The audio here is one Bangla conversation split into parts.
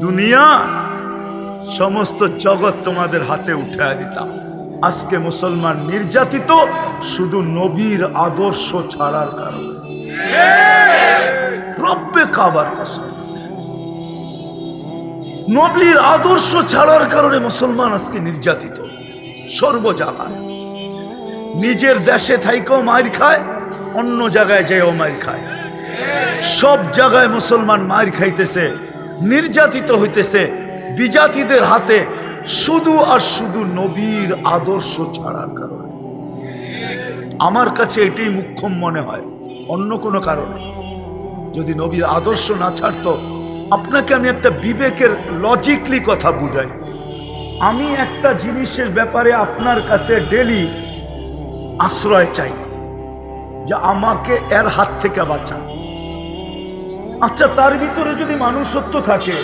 দুনিয়া সমস্ত জগৎ তোমাদের হাতে উঠে দিতাম। আজকে মুসলমান নির্যাতিত, শুধু নবীর আদর্শ ছাড়ার কারণে। রব্বে কাবার নবীর আদর্শ ছাড়ার কারণে মুসলমান আজকে নির্যাতিত। সর্বজাগায়। নিজের দেশে থাইকেও মার খায়, অন্য জায়গায় যেও মার খায়। সব জায়গায় মুসলমান মার খাইতেছে। নির্যাতিত হইতেছে। বিজাতিদের হাতে শুধু আর শুধু নবীর আদর্শ ছাড়ার কারণে। আমার কাছে এটাই মুখ্যম মনে হয়, অন্য কোনো কারণে। যদি নবীর আদর্শ না ছাড়তো, আপনাকে আমি একটা বিবেকের লজিকলি কথা বুঝাই। আমি একটা জিনিসের ব্যাপারে আপনার কাছে ডেলি আশ্রয় চাই, যে আমাকে এর হাত থেকে বাঁচান। আচ্ছা তার ভিতরে যদি মানুষত্ব থাকে,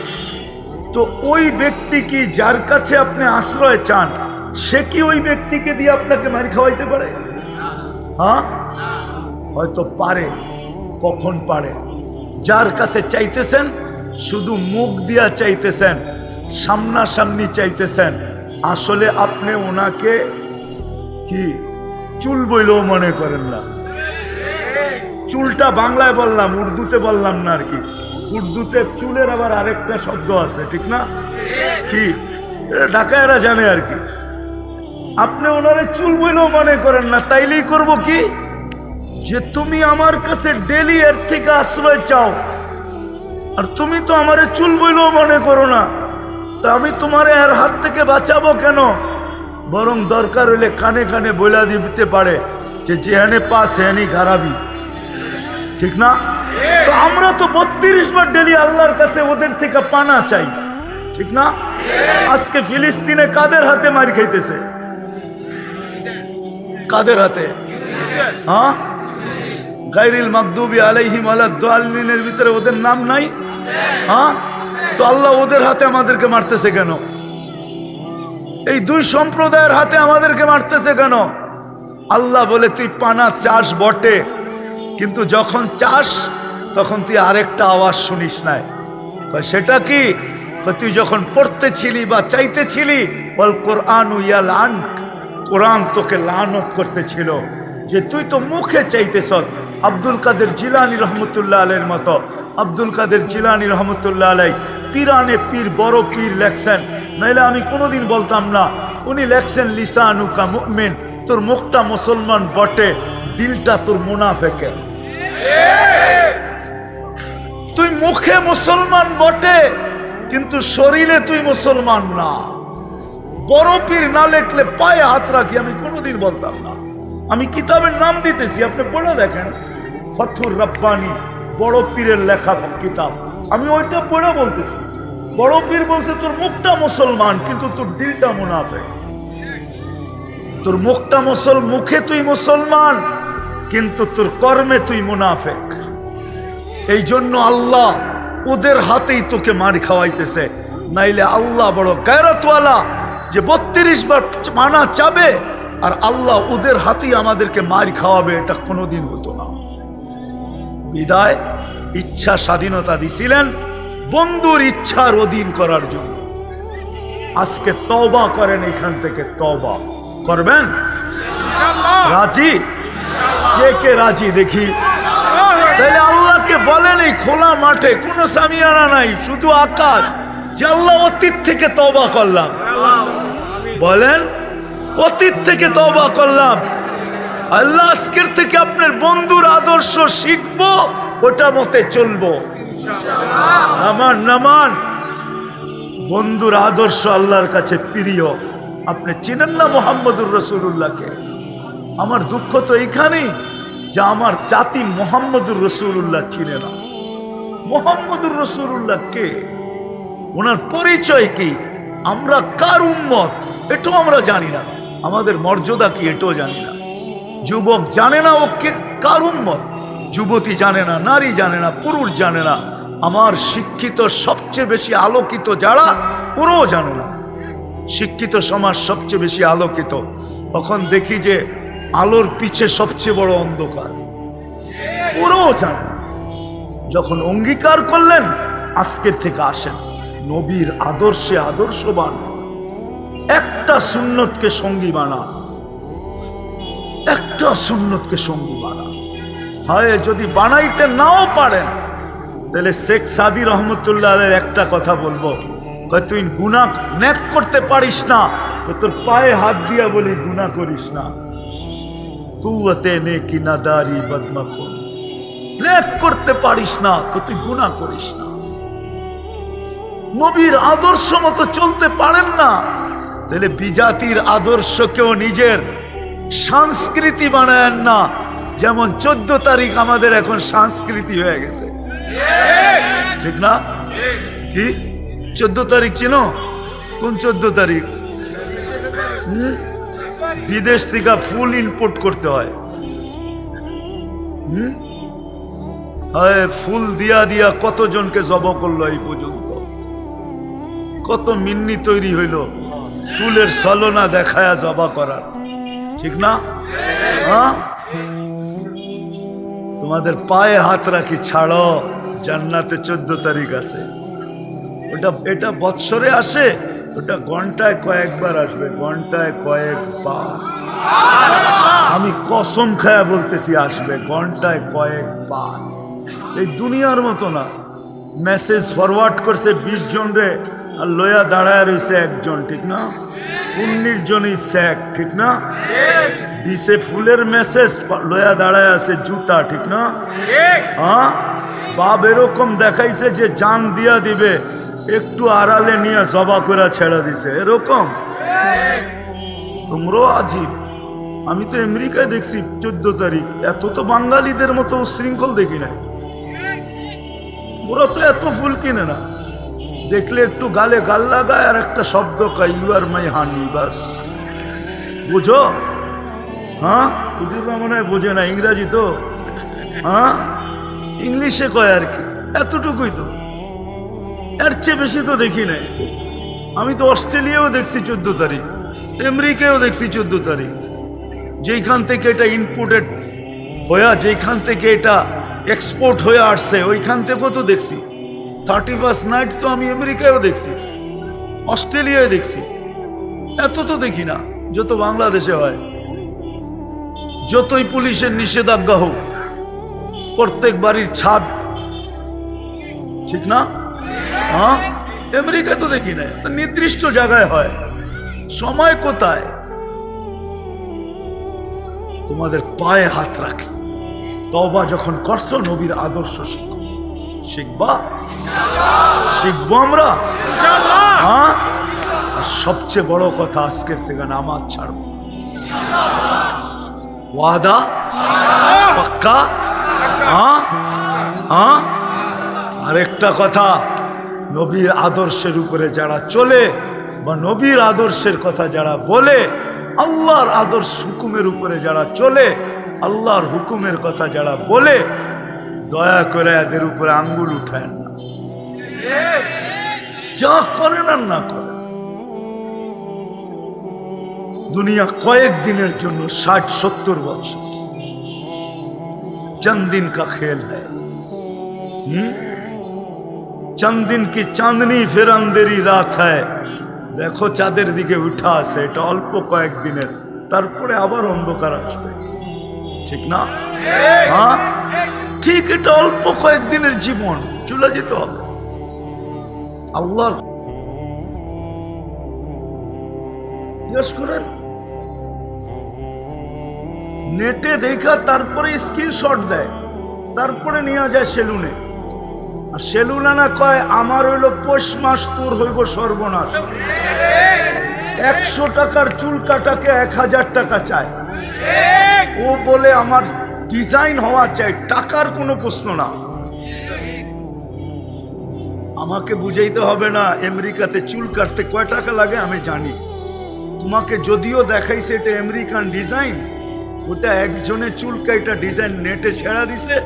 তো ওই ব্যক্তি কি যার কাছে আপনি আশ্রয় চান, সে কি ওই ব্যক্তিকে দিয়ে আপনাকে মারি খাওয়াইতে পারে? হ্যাঁ? হয়তো পারে, কখন পারে। যার কাছে চাইতেছেন, শুধু মুখ দিয়া চাইতেছেন, সামনাসামনি চাইতেছেন। আসলে আপনি ওনাকে কি চুল বইলেও মনে করেন না। চুলটা বাংলায় বললাম, উর্দুতে বললাম না আর কি। উর্দুতে চুলের আবার আরেকটা শব্দ আছে, ঠিক না? কি? ঢাকায়রা জানে আর কি। আপনি ওনারে চুল বইলেও মনে করেন না, তাইলেই করব কি? যে তুমি আমার কাছে ডেলি এর থেকে আশ্রয় চাও, আর তুমি তো আমারে চুল বইলেও মনে করো না, তা আমি তোমার এর হাত থেকে বাঁচাবো কেন? বরং দরকার হলে কানে কানে বইলা দিতে পারে, যে যেহানে পা সেহানি ঘারাবি ঠিক না? তো আমরা তো বত্রিশ বার ডেলি আল্লাহর কাছে ওদের থেকে পানা চাই। ঠিক না? আজকে ফিলিস্তিনে কাদের হাতে মার খাইতেছে? কাদের হাতে? হ্যাঁ? গাইরিল মাকদুবি আলাইহিম আলাদ্দাল্লিনের ভিতরে ওদের নাম নাই? হ্যাঁ? তো আল্লাহ ওদের হাতে আমাদেরকে মারতেছে কেন? এই দুই সম্প্রদায়ের হাতে আমাদেরকে মারতেছে কেন? আল্লাহ বলে, তুই পানা চাষ বটে। কিন্তু যখন চাস, তখন তুই আরেকটা আওয়াজ শুনিস নাই সেটা কি? তুই যখন পড়তেছিলি বা চাইতেছিলি, বল কোরআন ইয়াল আন কোরআন তোকে লানত করতেছিল যে তুই তো মুখে চাইতেছ আব্দুল কাদের জিলানি রহমতুল্লাহ আলের মতো। আব্দুল কাদের জিলানি রহমতুল্লাহ আলাই পীরানে পীর, বড় পীর লেখছেন। নাইলে আমি কোনোদিন বলতাম না, উনি লেখছেন, লিসানুকা মুমিন, তোর মুখটা মুসলমান বটে, দিলটা তোর মুনাফেকের। তুই মুখে মুসলমান বটে, কিন্তু শরীরে তুই মুসলমান না। বড় পীর না লেখলে পায়ে হাত রাখি, আমি কোনোদিন বলতাম না। আমি কিতাবের নাম দিতেছি, আপনি পড়ে দেখেন। ফথুর রব্বানি বড় পীরের লেখা কিতাব। আমি ওইটা পড়ে বলতেছি। বড় পীর বলছে, তোর মুখটা মুসলমান, কিন্তু তোর দিলটা মুনাফেক। তোর মুখটা মুসল, মুখে তুই মুসলমান কিন্তু তোর কর্মে তুই মুনাফেক। এই জন্য আল্লাহ ওদের হাতেই তোকে মার খাওয়াইতেছে। নাইলে আল্লাহ বড় গায়রতওয়ালা যে বত্রিশ বার মানা চাবে আর আল্লাহ ওদের হাতেই আমাদেরকে মার খাওয়াবে এটা কোনোদিন হতো না। বিদায় ইচ্ছা স্বাধীনতা দিছিলেন বন্ধুর ইচ্ছার অধীন করার জন্য। আজকে তওবা করেন এখান থেকে তওবা। করবেন? রাজি? কে কে রাজি দেখি? তাহলে আল্লাহকে বলেন এই খোলা মাঠে, কোনো সামিয়ানা নাই, শুধু আকাশ। যে আল্লাহ অতীত থেকে তওবা করলাম। বলেন, অতীত থেকে তওবা করলাম। আল্লাহ আজকের থেকে আপনার বন্ধুর আদর্শ শিখব ওটা মতে চলবো। নামান নামান। বন্ধুর আদর্শ আল্লাহর কাছে প্রিয়। আপনি চিনেন না মোহাম্মদুর রসুল্লাহকে আমার দুঃখ তো এইখানেই যে আমার জাতি মোহাম্মদুর রসুল্লাহ চিনে না। মোহাম্মদুর রসুল্লাহ কে? ওনার পরিচয় কি? আমরা কার উম্মত? এটাও আমরা জানি না। আমাদের মর্যাদা কি এটাও জানি না। যুবক জানে না ও কে কার উম্মত? যুবতী জানে না, নারী জানে না, পুরুষ জানে না। আমার শিক্ষিত সবচেয়ে বেশি আলোকিত যারা, ওরাও জানে না। শিক্ষিত সমাজ সবচেয়ে বেশি আলোকিত। তখন দেখি যে আলোর পিছে সবচেয়ে বড় অন্ধকার। ওরাও জানে যখন অঙ্গীকার করলেন, আজকের থেকে আসেন। নবীর আদর্শে আদর্শবান। একটা সুন্নতকে সঙ্গী বানা। একটা সুন্নতকে সঙ্গী বানা। হয় যদি বানাইতে নাও পারেন, তাহলে শেখ সাদি রহমতুল্লাহ একটা কথা বলব। তুই গুণা ন্যাক করতে পারিস না, তো তোর পায়ে হাত দিয়া বলি গুণা করিস না। কুয়াতে নে বদমা কর ন্যাক করতে পারিস না, তো তুই গুণা করিস না। নবীর আদর্শ মতো চলতে পারেন না, তাহলে বিজাতির আদর্শকেও নিজের সংস্কৃতি বানায়েন না। যেমন চোদ্দ তারিখ আমাদের এখন সংস্কৃতি হয়ে গেছে। ঠিক না? কি? চোদ্দ তারিখ চিনো কোন চোদ্দ তারিখ? বিদেশ থেকে ফুল ইনপুট করতে হয়? ফুল দিয়া দিয়া কতজনকে জব করল এই পর্যন্ত? কত মিন্নি তৈরি হইল। ফুলের ছলনা দেখায়া জবা করার। ঠিক না? হ্যাঁ? তোমাদের পায়ে হাত রাখি, ছাড়ো। জান্নাতে চোদ্দ তারিখ আছে। ওটা, এটা বৎসরে আসে? ওটা ঘন্টায় কয়েকবার আসবে ঘন্টায় কয়েকবার। আমি কসম খায়া বলতেছি আসবে ঘন্টায় কয়েকবার। এই দুনিয়ার মতো না। মেসেজ ফরওয়ার্ড করছে বিশ জন রে আর লয়া দাঁড়ায় রয়েছে একজন ঠিক না? উনিশ জনই স্যাক ঠিক না? দিছে ফুলের মেসেজ লয়া দাঁড়ায় আছে জুতা ঠিক না? হ্যাঁ বাপ এরকম দেখাইছে যে জান দিয়া দিবে। একটু আড়ালে নিয়ে জবা করে ছেড়া দিছে। এরকম? তোমরাও আজীব। আমি তো আমেরিকায় দেখছি চোদ্দ তারিখ। এত তো বাঙালিদের মতো উশৃঙ্খল দেখি নাই। ওরা তো এত ফুল কিনে না। দেখলে একটু গালে গাল লাগায় আর একটা শব্দ কয় ইউ আর মাই হানি বাস। বুঝো? হ্যাঁ? হুজুররা মনে হয় বোঝে না, ইংরাজি তো। হ্যাঁ? ইংলিশে কয় আর কি। এতটুকুই তো। এর চেয়ে বেশি তো দেখি নাই। আমি তো অস্ট্রেলিয়াও দেখছি চোদ্দ তারিখ, আমেরিকায়ও দেখছি চোদ্দ তারিখ। যেইখান থেকে এটা ইনপুটেড হয়ে, যেইখান থেকে এটা এক্সপোর্ট হয়ে আসছে, ওইখান থেকেও তো দেখছি। থার্টি ফার্স্ট নাইট তো আমি আমেরিকায়ও দেখছি, অস্ট্রেলিয়ায় দেখছি। এত তো দেখি না, যত বাংলাদেশে হয়। যতই পুলিশের নিষেধাজ্ঞা হোক, প্রত্যেক বাড়ির ছাদ, ঠিক না? হ্যাঁ? আমেরিকা তো দেখি না নির্দিষ্ট জায়গায় হয়। সময় কোথায়? তোমাদের পায়ে হাত রাখি। তবা যখন করছ নবীর আদর্শ শিখো। শিখবা? শিখব আমরা? হ্যাঁ? আর সবচেয়ে বড় কথা আজকের থেকে নামাজ ছাড়বো। ওয়াদা? পাক্কা? হ্যাঁ? হ্যাঁ? আরেকটা কথা নবীর আদর্শের উপরে যারা চলে বা নবীর আদর্শের কথা যারা বলে, আল্লাহর আদর্শ হুকুমের উপরে যারা চলে, আল্লাহর হুকুমের কথা যারা বলে, দয়া করে এদের উপরে আঙ্গুল উঠায় না। যা করে না না করে দুনিয়া কয়েক দিনের জন্য ষাট, সত্তর বছর। চন্দিন কা খেল হ্যাঁ चंद दिन की चांदनी फिर अंधेरी रात है দেখো চাঁদের দিকে উঠা আছে এটা অল্প কয়েকদিনের তারপরে আবার অন্ধকার আসবে ঠিক না হ্যাঁ ঠিক এটা অল্প কয়েকদিনের জীবন চলে যেতে হবে আল্লাহর জিজ্ঞেস করেন নেটে দেখা তারপরে স্ক্রিনশট দেয় তারপরে নিয়ে যায় সেলুনে আর সেলুনানা কয়, আমার হইল পৌষ মাস, তোর হইব সর্বনাশ। একশো টাকার চুল কাটাকে এক হাজার টাকা চায়। ও বলে, আমার ডিজাইন হওয়া চাই, টাকার কোনো প্রশ্ন না। আমাকে বুঝাইতে হবে না, আমেরিকাতে চুল কাটতে কয় টাকা লাগে আমি জানি। তোমাকে যদিও দেখাইছে এটা আমেরিকান ডিজাইন, ওটা একজনে চুল কাইটা ডিজাইন নেটে ছেড়া দিছে।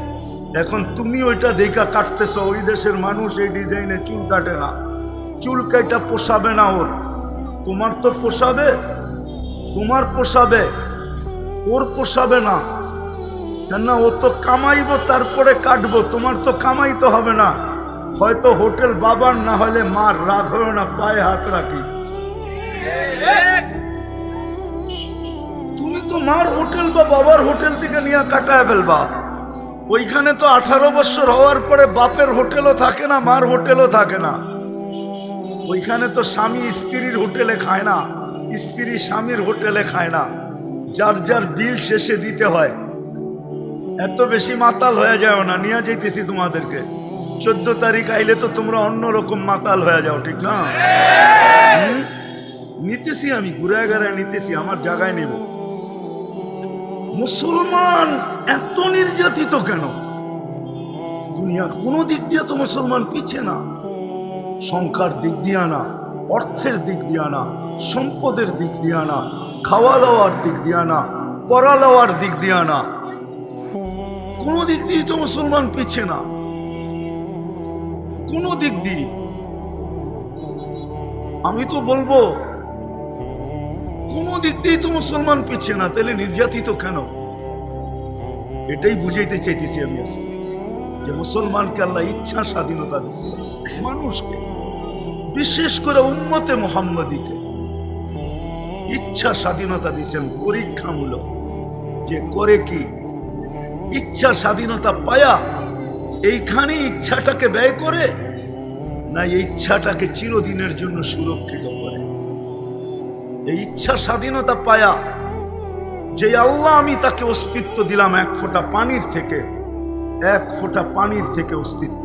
এখন তুমি ওইটা দেখা কাটতেছো, ওই দেশের মানুষ এই ডিজাইনে চুল কাটে না। চুল কাইটা পোষাবে না ওর। তোমার তো পোষাবে, তোমার পোষাবে, ওর পোষাবে না। কেননা ও তো কামাইবো, তারপরে কাটবো, তোমার তো কামাইতে হবে না। হয়তো হোটেল বাবার, না হলে মার রাগ হয় না, পায়ে হাত রাখি। তুমি তো মার হোটেল বা বাবার হোটেল থেকে নিয়ে কাটায় ফেলবা। ওইখানে তো আঠারো বছর হওয়ার পরে বাপের হোটেলও থাকে না, মার হোটেলও থাকে না। ওইখানে তো স্বামী স্ত্রীর হোটেলে খায় না, স্ত্রী স্বামীর হোটেলে খায় না। যার যার বিল শেষে দিতে হয়। এত বেশি মাতাল হয়ে যাও না, নিয়ে যাইতেছি তোমাদেরকে। চোদ্দ তারিখ আইলে তো তোমরা অন্যরকম মাতাল হয়ে যাও, ঠিক না? নিতেছি আমি, ঘুরে ঘুরে নিতেছি, আমার জায়গায় নেব। মুসলমান এত নির্যাতিত কেন? দুনিয়ার কোনো দিক দিয়ে তো মুসলমান পিছে না। সংখ্যার দিক দিয়ে না, অর্থের দিক দিয়ে না, সম্পদের দিক দিয়ে না খাওয়া দাওয়ার দিক দিয়ে না পড়া লওয়ার দিক দিয়ে না। কোনো দিক দিয়ে তো মুসলমান পিছে না। কোনো দিক দিয়ে। আমি তো বলব কোনো দিক তো মুসলমান পিছে না, তাহলে নির্যাতিত কেন? এটাই বুঝাইতে চাইতেছি আমি আজকে, যে মুসলমানকে আল্লাহ ইচ্ছা স্বাধীনতা দিছে মানুষকে, বিশেষ করে উম্মতে মোহাম্মদীকে, ইচ্ছা স্বাধীনতা দিছেন পরীক্ষামূলক, যে করে কি? ইচ্ছা স্বাধীনতা পায়া এইখানে ইচ্ছাটাকে ব্যয় করে, না এই ইচ্ছাটাকে চিরদিনের জন্য সুরক্ষিত করে? এই ইচ্ছা স্বাধীনতা পায়া যে আল্লাহ আমি তাকে অস্তিত্ব দিলাম এক ফোঁটা পানির থেকে, এক ফোঁটা পানির থেকে অস্তিত্ব।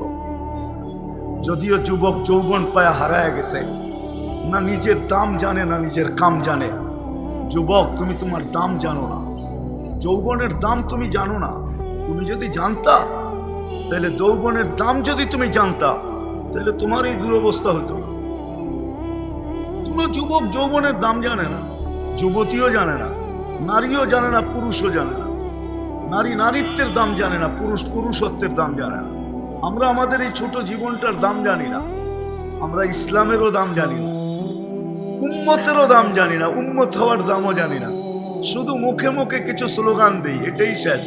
যদিও যুবক যৌবন পায়া হারায় গেছে, না নিজের দাম জানে, না নিজের কাম জানে। যুবক, তুমি তোমার দাম জানো না। যৌবনের দাম তুমি জানো না। তুমি যদি জানতা তাহলে যৌবনের দাম যদি তুমি জানতা তাহলে তোমার এই দুরবস্থা হতো। কোনো যুবক যৌবনের দাম জানে না। যুবতীও জানে না, নারীও জানে না, পুরুষও জানে না। নারী নারীত্বের দাম জানে না, পুরুষ পুরুষত্বের দাম জানে না। আমরা আমাদের এই ছোট জীবনটার দাম জানি না। আমরা ইসলামেরও দাম জানি না। উম্মতেরও দাম জানি না, উম্মত হওয়ার দামও জানি না। শুধু মুখে মুখে কিছু স্লোগান দেই, এটাই শেষ।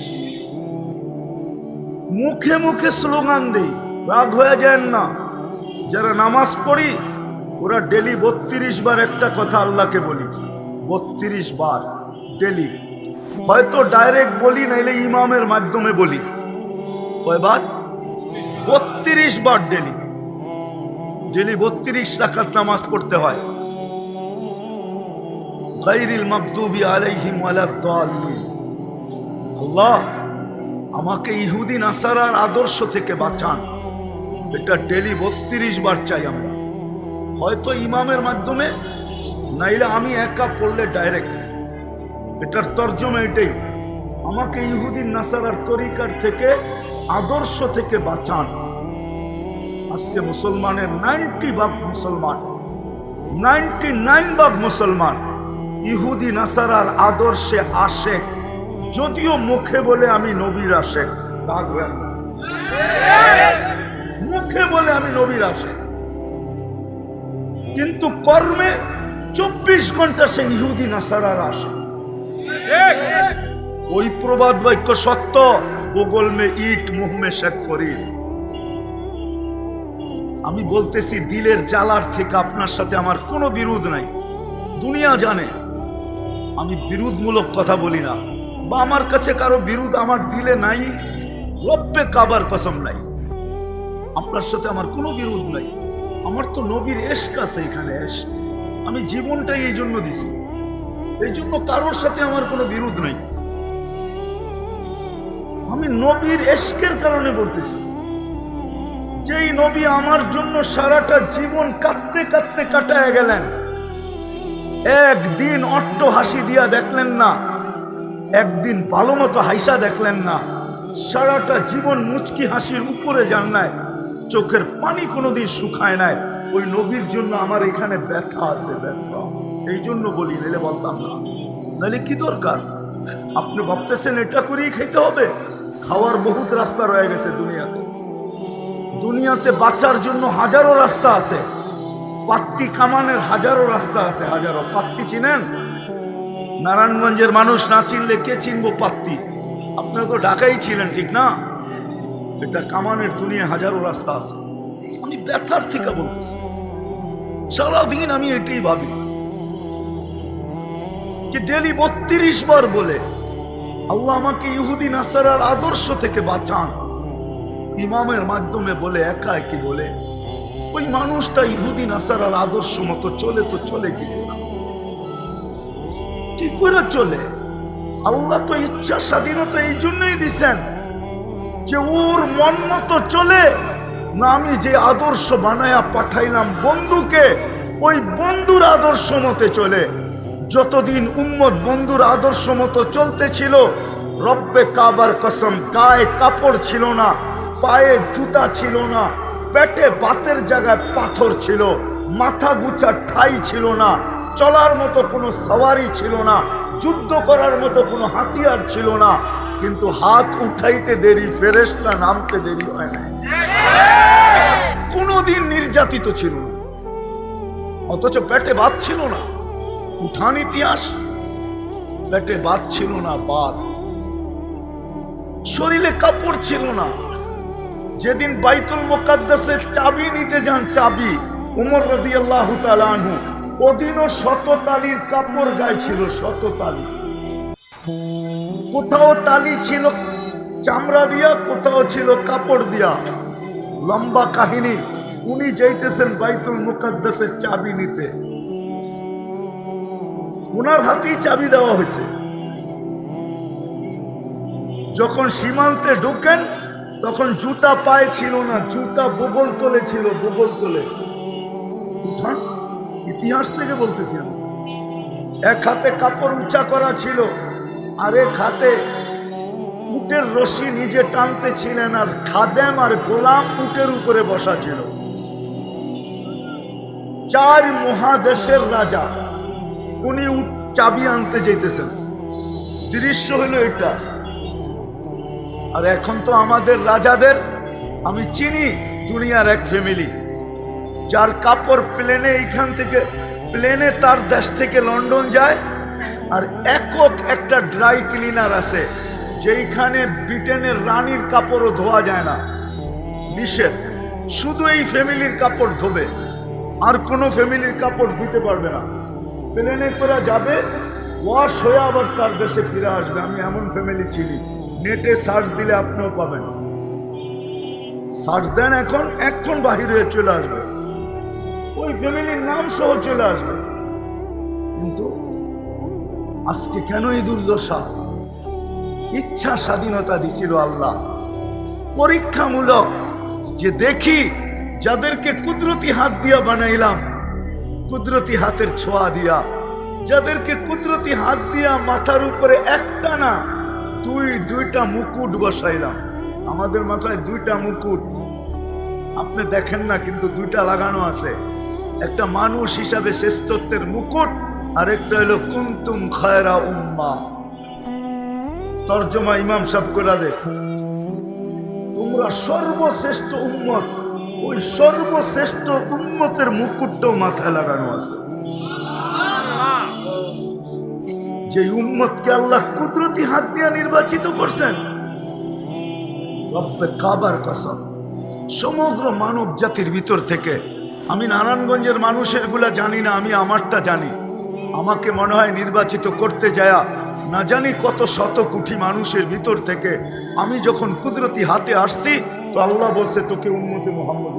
মুখে মুখে স্লোগান দেই, রাগ হয়ে যায় না। যারা নামাজ পড়ি ওরা ডেলি বত্রিশ বার একটা কথা আল্লাহকে বলি। বত্রিশ বার, ডেলি। হয়তো ডাইরেক্ট বলি, নাইলে ইমামের মাধ্যমে বলি। কয়বার? বত্রিশ বার ডেলি। ডেলি বত্রিশ রাখাত নামাজ পড়তে হয়। গাইরিল মাকদুবি আলাইহিম আল্লাহ, আমাকে ইহুদি নাসারার আদর্শ থেকে বাঁচান। এটা ডেলি বত্রিশ বার চাই আমরা। হয়তো ইমামের মাধ্যমে, নাইলে আমি একা পড়লে ডাইরেক্ট এটার তর্জমা এটাই। আমাকে ইহুদিন নাসারার তরিকার থেকে, আদর্শ থেকে বাঁচান। আজকে মুসলমানের নাইনটি ভাগ মুসলমান। নাইনটি নাইন ভাগ মুসলমান ইহুদি নাসারার আদর্শে আসে। যদিও মুখে বলে আমি নবীর আসে। রাখবেন। মুখে বলে আমি নবীর আসে। কিন্তু কর্মে চব্বিশ ঘণ্টা সে ইহুদি নাসারার আসে। ওই প্রবাদ বাক্য সত্য বগল মে ইট, মুহ মে শেখ ফরিদ। আমি বলতেছি, দিলের জ্বালার থেকে আপনার সাথে আমার কোনো বিরোধ নাই। দুনিয়া জানে, আমি বিরোধমূলক কথা বলি না। বা আমার কাছে কারও বিরোধ আমার দিলে নাই, রব্বে কাবার কসম নাই। আপনার সাথে আমার কোনো বিরোধ নাই। আমার তো নবীর এশক আছে এখানে এশ। আমি জীবনটাই এই জন্য দিছি। এই জন্য কারোর সাথে আমার কোনো বিরোধ নাই। আমি নবীর এশকের কারণে বলতেছি। যেই নবী আমার জন্য সারাটা জীবন কাঁদতে কাঁদতে কাটায় গেলেন, একদিন অট্ট হাসি দিয়া দেখলেন না, একদিন ভালো মতো হাইসা দেখলেন না, সারাটা জীবন মুচকি হাসির উপরে যান নাই। চোখের পানি কোনোদিন শুকায় নাই। ওই নবীর জন্য আমার এখানে ব্যথা আছে, ব্যথা। এই জন্য বলি, নাহলে বলতাম না। নাহলে কি দরকার? আপনি ভাবতেছেন এটা করেই খেতে হবে? খাওয়ার বহুত রাস্তা রয়ে গেছে দুনিয়াতে। দুনিয়াতে বাঁচার জন্য হাজারো রাস্তা আছে। পাত্তি কামানের হাজারো রাস্তা আছে, হাজারো। পাত্তি চিনেন? নারায়ণগঞ্জের মানুষ না চিনলে কে চিনবো পাত্তি? আপনারা তো ঢাকাই ছিলেন, ঠিক না? এটা কামানের দুনিয়া হাজারো রাস্তা আছে। আমি ব্যথার থেকে বলতেছি, সারাদিন আমি এটাই ভাবি যে ডেলি বত্রিশ বার বলে আল্লাহ আমাকে ইহুদি নাসারার আদর্শ থেকে বাঁচান। ইমামের মাধ্যমে বলে, একা কি বলে, ওই মানুষটা ইহুদি নাসারার আদর্শ মতো চলে তো চলে, কি করে? কি করে চলে? আল্লাহ তো ইচ্ছা স্বাধীনতা এই জন্যই দিচ্ছেন যে ওর মন মতো চলে, না আমি যে আদর্শ বানায়া পাঠাইলাম বন্ধুকে, ওই বন্ধুর আদর্শ মতে চলে। যতদিন উম্মত বন্ধুর আদর্শ মতো চলতেছিল রব্বে কাবার কসম, গায়ে কাপড় ছিল না, পায়ে জুতা ছিল না, পেটে বাতের জায়গায় পাথর ছিল, মাথা গুচা ঠাই ছিল না, চলার মতো কোনো সওয়ারি ছিল না, যুদ্ধ করার মতো কোনো হাতিয়ার ছিল না কিন্তু হাত উঠাইতে দেরি ফেরেস্তা নামতে দেরি হয় না কোনোদিন নির্যাতিত ছিল না। অথচ পেটে বাদ ছিল না, উঠান ইতিহাস, পেটে বাদ ছিল না, বাদ। শরীরে কাপড় ছিল না। যেদিন বাইতুল মোকাদ্দাসের চাবি নিতে যান চাবি, উমর রদি আল্লাহ আনহু, ওদিনও শত তালির কাপড় গায়ে ছিল শত তালি কোথাও তালি ছিল, চামড়া দিয়া, কোথাও ছিল কাপড় দিয়া। লম্বা কাহিনী, উনি যাইতেছেন বাইতুল মুকাদ্দাসের চাবি নিতে। ওনার হাতেই চাবি দেওয়া হয়েছে। যখন সীমান্তে ঢুকেন, তখন জুতা পায়ে ছিল না, জুতা বগল তোলে ছিল, বগল তোলে। উঠান ইতিহাস থেকে বলতেছি আমি। এক হাতে কাপড় উঁচা করা ছিল আরেক হাতে উটের রশি নিজে টানতে ছিলেন আর খাদেম আর গোলাম উটের উপরে বসা ছিল। চার মহাদেশের রাজা, উনি চাবি আনতে যেতেছেন। দৃশ্য হলো এটা। আর এখন তো আমাদের রাজাদের, আমি চিনি দুনিয়ার এক ফ্যামিলি যার কাপড় প্লেনে এইখান থেকে প্লেনে তার দেশ থেকে লন্ডন যায় আর একক একটা ড্রাই ক্লিনার আছে, যেইখানে ব্রিটেনের রানীর কাপড়ও ধোয়া যায় না। নিষেধ। শুধু এই ফ্যামিলির কাপড় ধোবে। আর কোনো ফ্যামিলির কাপড় দিতে পারবে না। প্লেনে করে যাবে, ওয়াশ হয়ে আবার তার দেশে ফিরে আসবে। আমি এমন ফ্যামিলি চিনি। নেটে সার্চ দিলে আপনিও পাবেন। সার্চ দেন এখন এখন বাহির হয়ে চলে আসবে। ওই ফ্যামিলির নাম সহ চলে আসবে। কিন্তু আজকে কেন এই দুর্দশা? ইচ্ছা স্বাধীনতা দিছিল আল্লাহ। পরীক্ষামূলক যে দেখি যাদেরকে কুদরতি হাত দিয়া বানাইলাম, কুদরতি হাতের ছোঁয়া দিয়া, যাদেরকে কুদরতি হাত দিয়া মাথার উপরে একটা না দুই, দুইটা মুকুট বসাইলাম। আমাদের মাথায় দুইটা মুকুট। আপনি দেখেন না, কিন্তু দুইটা লাগানো আছে। একটা মানুষ হিসাবে শ্রেষ্ঠত্বের মুকুট আর একটা হলো, কুন্তুম খায়রা উম্মা। তর্জমা ইমাম সাহেব করে দেখ, তোমরা সর্বশ্রেষ্ঠ উম্মত। ওই সর্বশ্রেষ্ঠ উম্মতের মুকুটটাও মাথায় লাগানো আছে। যে উম্মতকে আল্লাহ কুদরতি হাত দিয়ে নির্বাচিত করছেন, রব্বে কাবার কসম, সমগ্র মানব জাতির ভিতর থেকে আমি নারায়ণগঞ্জের মানুষেরগুলা জানি না, আমি আমারটা জানি। আমাকে মনে হয় নির্বাচিত করতে যায়া না জানি কত শত মানুষের ভিতর থেকে আমি যখন কুদরতি হাতে আসছি, তো আল্লাহ বলছে, তোকে উন্মতি মোহাম্মদ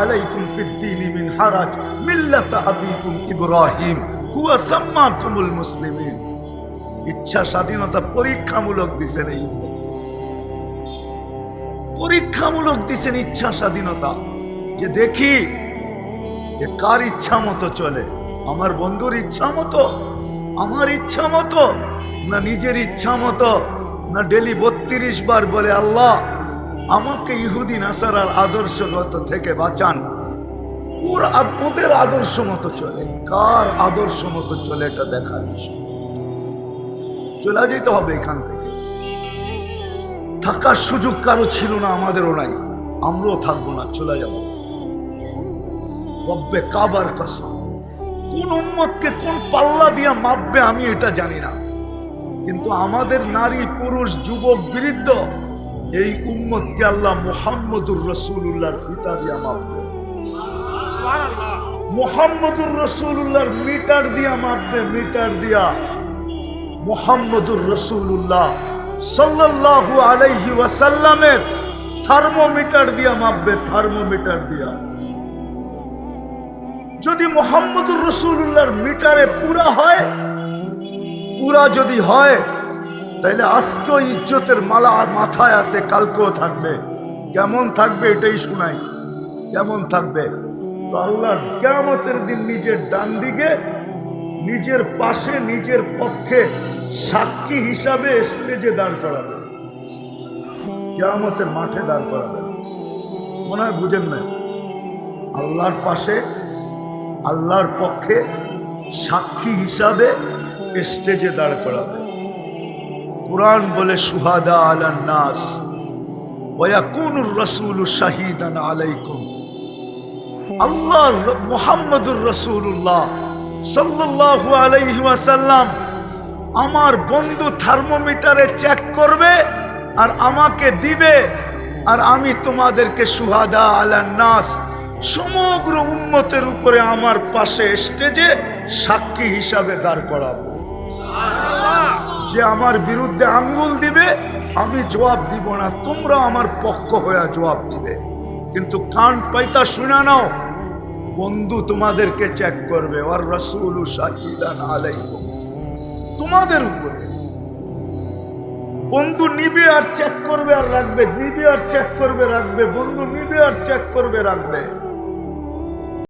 আলাইকুম হুয়া ইচ্ছা স্বাধীনতা পরীক্ষামূলক দিছেন এই। পরীক্ষামূলক দিছেন ইচ্ছা স্বাধীনতা। যে দেখি যে কার ইচ্ছা মতো চলে। আমার বন্ধুর ইচ্ছা মতো, আমার ইচ্ছা মতো, না নিজের ইচ্ছা মতো, না ডেলি বত্রিশ বার বলে, আল্লাহ, আমাকে ইহুদি, নাসারার আদর্শগত থেকে বাঁচান। ওর ওদের আদর্শ মতো চলে। কার আদর্শ মতো চলে, এটা দেখার বিষয়। চলে যেতে হবে এখান থেকে। থাকার সুযোগ কারও ছিল না, আমাদেরও নাই। আমরাও থাকব না, চলে যাব। রব্বে কাবার কসম। কোন উম্মতকে কোন পাল্লা দিয়া মাপবে আমি এটা জানি না। কিন্তু আমাদের নারী, পুরুষ, যুবক, বৃদ্ধ, এই উম্মতকে আল্লাহ মোহাম্মদুর রসুল্লাহর ফিতা দিয়া মাপবে। মোহাম্মদুর রসুল্লাহর মিটার দিয়া মাপবে, মিটার দিয়া মোহাম্মদুর রসুল্লাহ সাল্লাল্লাহু আলাইহি ওয়াসাল্লামের থার্মোমিটার দিয়া মাপবে, থার্মোমিটার দিয়া। যদি মোহাম্মদুর রসুল্লাহর মিটারে পুরা হয়, পুরা যদি হয় তাহলে আজকেও ইজ্জতের মালা মাথায় আছে, কালকেও থাকবে। কেমন থাকবে এটাই শোনাই। কেমন থাকবে? তো আল্লাহ কেমতের দিন নিজের ডান দিকে, নিজের পাশে, নিজের পক্ষে সাক্ষী হিসাবে স্টেজে দাঁড় করাবে। কেমতের মাঠে দাঁড় করাবে। মনে হয় বুঝেন না আল্লাহর পাশে, আল্লাহর পক্ষে সাক্ষী হিসাবে স্টেজে দাঁড় করাবে। কোরআন বলে, সুহাদা আলান নাস রসুল শাহিদান আল্লাহ মোহাম্মদুর রসুল্লাহ সাল্লাল্লাহু আলাইহি ওয়াসাল্লাম আমার বন্ধু থার্মোমিটারে চেক করবে আর আমাকে দিবে আর আমি তোমাদেরকে সুহাদা আলান নাস সমগ্র উন্মতের উপরে আমার পাশে স্টেজে সাক্ষী হিসাবে দাঁড় করাবো। যে আমার বিরুদ্ধে আঙ্গুল দিবে, আমি জবাব দিব না। তোমরা আমার পক্ষ হয়ে জবাব দিবে। কিন্তু কান পাইতা শুনে নাও, বন্ধু তোমাদেরকে চেক করবে। আর রসুল শাহিদান আলাইকুম। তোমাদের উপরে। বন্ধু নিবে আর চেক করবে আর রাখবে, নিবে আর চেক করবে, রাখবে। বন্ধু নিবে আর চেক করবে, রাখবে।